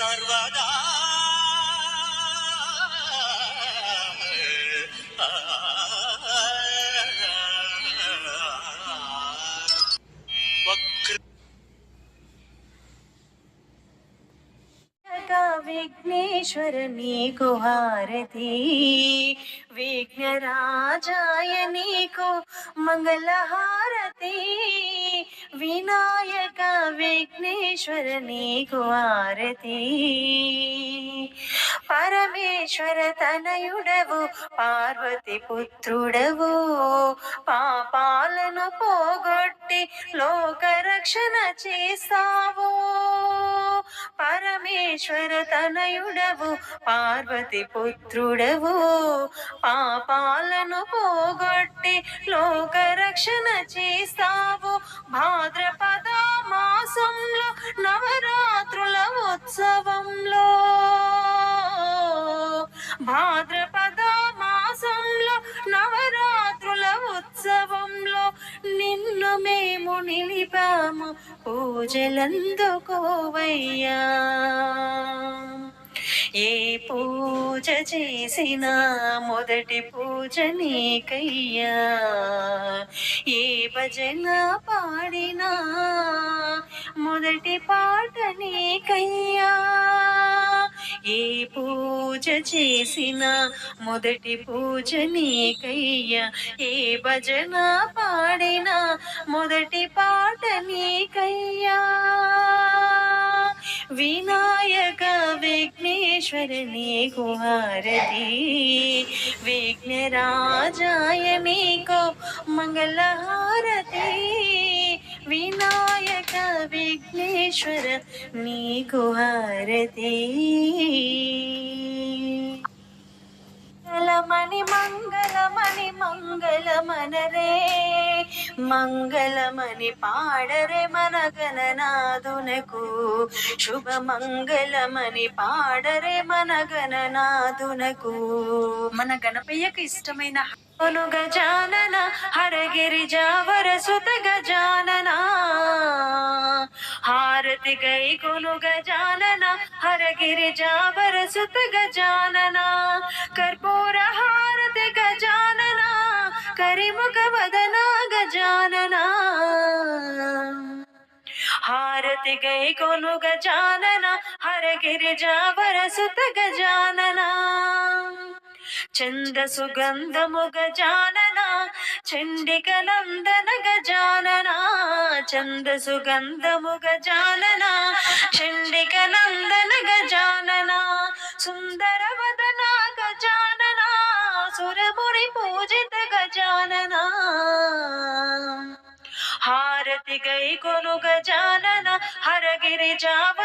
సర్వదా వక్ర గా విఘ్నేశ్వర నీకు హారతి విఘ్నరాజాయ నీకు మంగళహారతి వినాయక విఘ్నేశ్వర నీకు ఆరతి. పరమేశ్వర తనయుడవు పార్వతి పుత్రుడవు. పాపాలను పోగొట్టి లోక రక్షణ చేస్తావు. పరమేశ్వర తనయుడవు పార్వతి పుత్రుడవు. పాపాలను పోగొట్టి లోక రక్షణ చేస్తావు. భాద్రపద మాసంలో నవరాత్రుల ఉత్సవంలో. భాద్రపద మాసంలో నవరాత్రుల ఉత్సవంలో నిన్ను మేము నిలిపాము. పూజలందుకోవయ్యా. పూజ చేసినా మొదటి పూజ నీకయ్యా ఏ భజన పాడినా మొదటి పాట నీకయ్యా ఏ పూజ చేసినా మొదటి పూజ నీకయ్యా ఏ భజన పాడినా మొదటి పాట నీకయ్యా వినాయక విఘ్నేశ్వర నీకు హారతి విఘ్నరాజాయ నీకు మంగళహారతి. వినాయక విఘ్నేశ్వర నీకు హారతి మంగళమణి మంగళమణి మంగళమనరే. మంగళమణి పాడరే మన గణనాథునకు శుభ మంగళమని పాడరే మన గణనాథునకు మన గణపయ్యకు ఇష్టమైన కొను గజానన హరగిరి జావర సుత గజానన హారతి గై కొను గజానన హరగిరి జావర సుత గజానన కర్పూర హారతి గజానన కరిముఖ వదన గజానన హారతి గై కొను గజానన హర గిరిజా వరసుత గజానన చంద సుగంధము గజానన చండిక నందన గజానన చంద సుగంధము గజానన చండిక హరగిరి జావ